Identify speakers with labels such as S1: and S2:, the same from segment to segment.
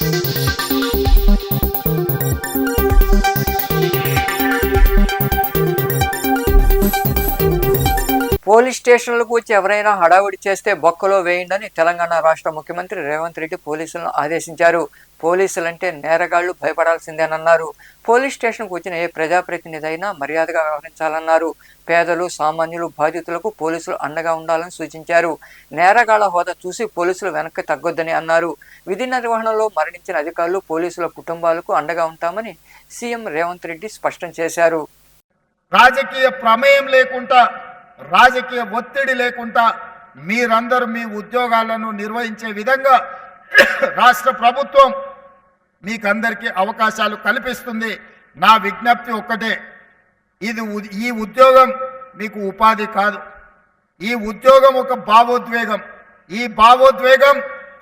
S1: Thank you. Police స్టేషన్లకు వచ్చి ఎవరైనా హడావుడి చేస్తే బొక్కలో వేయండని తెలంగాణ రాష్ట్ర ముఖ్యమంత్రి రేవంత్ రెడ్డి పోలీసులను ఆదేశించారు. పోలీసులంటే నేరగాళ్ళు భయపడాల్సిందేనన్నారు. పోలీస్ స్టేషన్కు వచ్చిన ఏ ప్రజాప్రతినిధి అయినా మర్యాదగా వ్యవహరించాలన్నారు. పేదలు సామాన్యులు బాధితులకు పోలీసులు అండగా ఉండాలని సూచించారు. నేరగాళ్ళ హోదా చూసి పోలీసులు వెనక్కి తగ్గొద్దని అన్నారు. విధి నిర్వహణలో మరణించిన అధికారులు పోలీసుల కుటుంబాలకు అండగా ఉంటామని సీఎం రేవంత్ రెడ్డి స్పష్టం చేశారు.
S2: రాజకీయ ప్రమేయం లేకుండా రాజకీయ ఒత్తిడి లేకుండా మీరందరూ మీ ఉద్యోగాలను నిర్వహించే విధంగా రాష్ట్ర ప్రభుత్వం మీకందరికీ అవకాశాలు కల్పిస్తుంది. నా విజ్ఞప్తి ఒక్కటే. ఇది ఈ ఉద్యోగం మీకు ఉపాధి కాదు. ఈ ఉద్యోగం ఒక భావోద్వేగం. ఈ భావోద్వేగం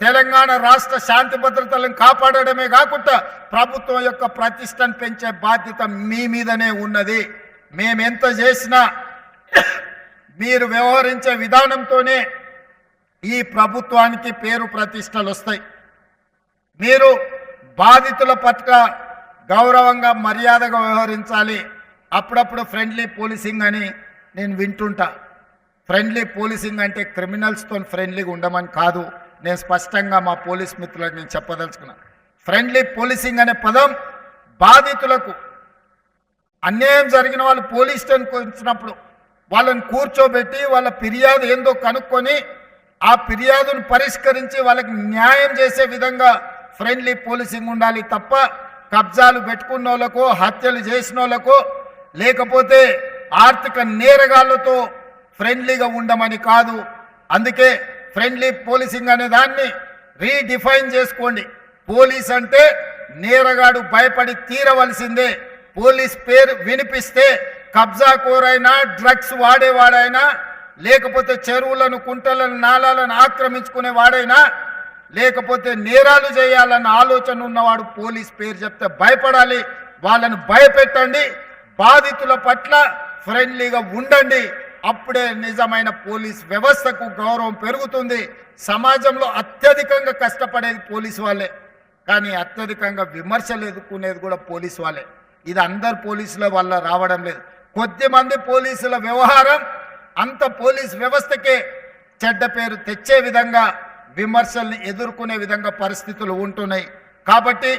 S2: తెలంగాణ రాష్ట్ర శాంతి భద్రతలను కాపాడడమే కాకుండా ప్రభుత్వం యొక్క ప్రతిష్టను పెంచే బాధ్యత మీ మీదనే ఉన్నది. మేమెంత చేసినా మీరు వ్యవహరించే విధానంతోనే ఈ ప్రభుత్వానికి పేరు ప్రతిష్టలు వస్తాయి. మీరు బాధితుల పట్ల గౌరవంగా మర్యాదగా వ్యవహరించాలి. అప్పుడప్పుడు ఫ్రెండ్లీ పోలీసింగ్ అని నేను వింటుంటా. ఫ్రెండ్లీ పోలీసింగ్ అంటే క్రిమినల్స్తో ఫ్రెండ్లీగా ఉండమని కాదు. నేను స్పష్టంగా మా పోలీస్ మిత్రులకు నేను చెప్పదలుచుకున్నాను ఫ్రెండ్లీ పోలీసింగ్ అనే పదం బాధితులకు అన్యాయం జరిగిన వాళ్ళు పోలీస్ స్టేషన్కి వచ్చినప్పుడు వాళ్ళని కూర్చోబెట్టి వాళ్ళ ఫిర్యాదు ఏందో కనుక్కొని ఆ ఫిర్యాదును పరిష్కరించి వాళ్ళకి న్యాయం చేసే విధంగా ఫ్రెండ్లీ పోలీసింగ్ ఉండాలి తప్ప కబ్జాలు పెట్టుకున్న వాళ్ళకో హత్యలు చేసిన వాళ్ళకో లేకపోతే ఆర్థిక నేరగాళ్ళతో ఫ్రెండ్లీగా ఉండమని కాదు. అందుకే ఫ్రెండ్లీ పోలీసింగ్ అనే దాన్ని రీడిఫైన్ చేసుకోండి. పోలీస్ అంటే నేరగాడు భయపడి తీరవలసిందే. పోలీస్ పేరు వినిపిస్తే కబ్జా కోరైనా డ్రగ్స్ వాడేవాడైనా లేకపోతే చెరువులను కుంటలను నాళాలను ఆక్రమించుకునే వాడైనా లేకపోతే నేరాలు చేయాలన్న ఆలోచన ఉన్నవాడు పోలీస్ పేరు చెప్తే భయపడాలి. వాళ్ళను భయపెట్టండి. బాధితుల పట్ల ఫ్రెండ్లీగా ఉండండి. అప్పుడే నిజమైన పోలీస్ వ్యవస్థకు గౌరవం పెరుగుతుంది. సమాజంలో అత్యధికంగా కష్టపడేది పోలీస్ వాళ్ళే. కానీ అత్యధికంగా విమర్శలు ఎదుర్కొనేది కూడా పోలీస్ వాళ్ళే. ఇది అందరు పోలీసుల వల్ల రావడం లేదు. కొద్దిమంది పోలీసుల వ్యవహారం అంత పోలీస్ వ్యవస్థకే చెడ్డ పేరు తెచ్చే విధంగా విమర్శల్ని ఎదుర్కొనే విధంగా పరిస్థితులు ఉంటున్నాయి. కాబట్టి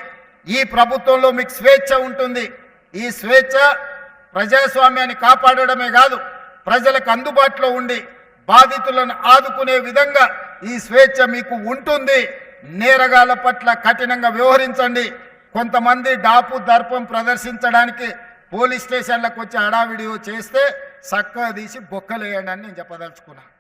S2: ఈ ప్రభుత్వంలో మీకు స్వేచ్ఛ ఉంటుంది. ఈ స్వేచ్ఛ ప్రజాస్వామ్యాన్ని కాపాడడమే కాదు ప్రజలకు అందుబాటులో ఉండి బాధితులను ఆదుకునే విధంగా ఈ స్వేచ్ఛ మీకు ఉంటుంది. నేరగాల పట్ల కఠినంగా వ్యవహరించండి. కొంతమంది డాపు దర్పం ప్రదర్శించడానికి పోలీస్ స్టేషన్లకు వచ్చి హడావిడియో చేస్తే చక్కగా తీసి బొక్కలేయండి అని నేను చెప్పదలుచుకున్నాను